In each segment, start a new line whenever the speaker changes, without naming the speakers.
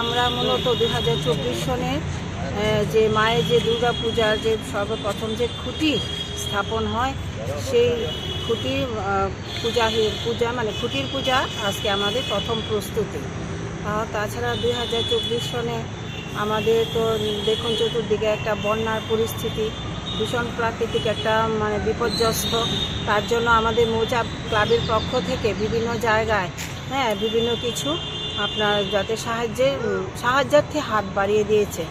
আমরা মূলত সনের আহ, যে মায়ের যে দুর্গা পূজার যে সর্বপ্রথম যে খুঁটি স্থাপন হয়, সেই খুঁটি পূজা পূজা মানে খুঁটির পূজা আজকে আমাদের প্রথম প্রস্তুতি। তাছাড়া দুই হাজার চব্বিশ সনে আমাদের তো দেখুন চতুর্দিকে একটা বন্যার পরিস্থিতি, ভীষণ প্রাকৃতিক একটা মানে বিপর্যস্ত। তার জন্য আমাদের মৌচা ক্লাবের পক্ষ থেকে বিভিন্ন জায়গায় হ্যাঁ বিভিন্ন কিছু আপনার যাতে সাহায্যে সাহায্যার্থে হাত বাড়িয়ে দিয়েছে।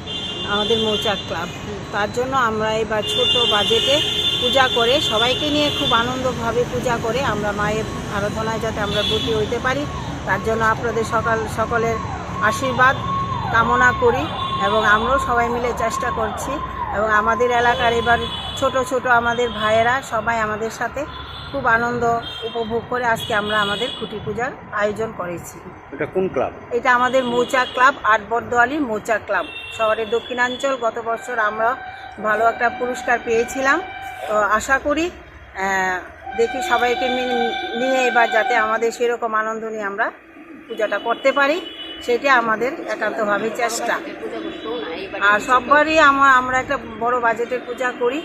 আমাদের মৌচাক ক্লাব। তার জন্য আমরা এবার ছোট বাজেটে পূজা করে সবাইকে নিয়ে খুব আনন্দভাবে পূজা করে আমরা মায়ের আরাধনায় যাতে আমরা ব্রতী হইতে পারি। তার জন্য আপনাদের সকাল, সকলের আশীর্বাদ কামনা করি এবং আমরাও সবাই মিলে চেষ্টা করছি। এবং আমাদের এলাকার এবার ছোট ছোট আমাদের ভাইয়েরা সবাই আমাদের সাথে খুব আনন্দ উপভোগ করে আজকে আমরা আমাদের খুঁটি পূজার আয়োজন করেছি।
এটা কোন ক্লাব?
এটা আমাদের মৌচাক ক্লাব আট বর্দোয়ালি মৌচাক ক্লাব। শহরের দক্ষিণাঞ্চল গত বছর আমরা ভালো একটা পুরস্কার পেয়েছিলাম। তো আশা করি দেখি সবাইকে নিয়ে এবার যাতে আমাদের সেরকম আনন্দ নিয়ে আমরা পূজাটা করতে পারি সেটা আমাদের একান্তভাবে চেষ্টা। আর সববারই আমরা আমরা একটা বড় বাজেটের পূজা করি।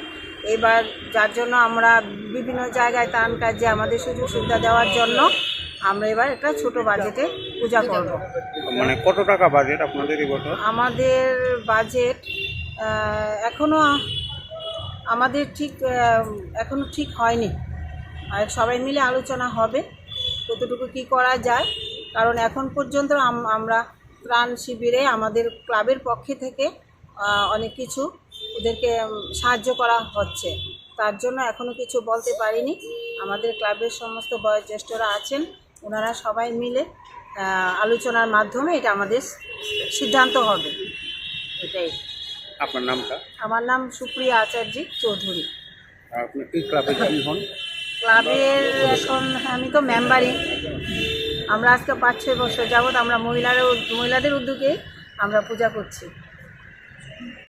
এবার যার জন্য আমরা বিভিন্ন জায়গায় তান কাজে আমাদের সুযোগ সুবিধা দেওয়ার জন্য আমরা এবার একটা ছোট বাজেটে পূজা করব।
মানে কত টাকা বাজেট আপনাদের
আমাদের বাজেট আহ, এখনও আমাদের ঠিক আহ, এখনও ঠিক হয়নি। আর সবাই মিলে আলোচনা হবে কতটুকু কি করা যায়। কারণ এখন পর্যন্ত আম- আমরা ত্রাণ শিবিরে আমাদের ক্লাবের পক্ষে থেকে অনেক কিছু ওদেরকে সাহায্য করা হচ্ছে। তার জন্য এখনও কিছু বলতে পারিনি। আমাদের ক্লাবের সমস্ত বয়োজ্যেষ্ঠরা আছেন। ওনারা সবাই মিলে আলোচনার মাধ্যমে এটা আমাদের সিদ্ধান্ত হবে। এটাই।
আপনার নামটা?
আমার নাম সুপ্রিয়া আচার্য চৌধুরী।
আপনি এই ক্লাবে কি হন?
ক্লাবের এখন আমি তো মেম্বারই। আমরা আজকে পাঁচ ছয় বছর যাবৎ আমরা মহিলারা মহিলাদের উদ্যোগে আমরা পূজা করছি।